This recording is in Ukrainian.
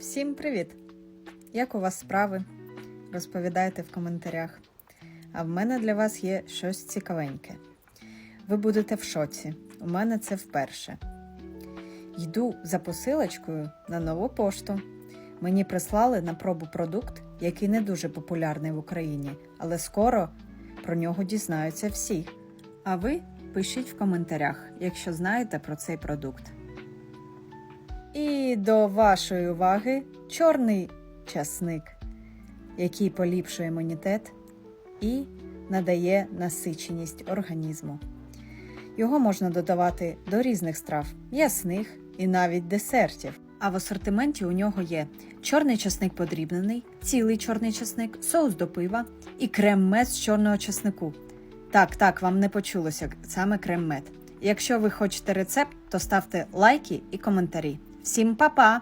Всім привіт! Як у вас справи? Розповідайте в коментарях. А в мене для вас є щось цікавеньке. Ви будете в шоці. У мене це вперше. Йду за посилочкою на нову пошту. Мені прислали на пробу продукт, який не дуже популярний в Україні, але скоро про нього дізнаються всі. А ви пишіть в коментарях, якщо знаєте про цей продукт. І до вашої уваги чорний часник, який поліпшує імунітет і надає насиченість організму. Його можна додавати до різних страв, м'ясних і навіть десертів. А в асортименті у нього є чорний часник подрібнений, цілий чорний часник, соус до пива і крем-мед з чорного часнику. Так, так, вам не почулося саме крем-мед. Якщо ви хочете рецепт, то ставте лайки і коментарі. Всім па-па!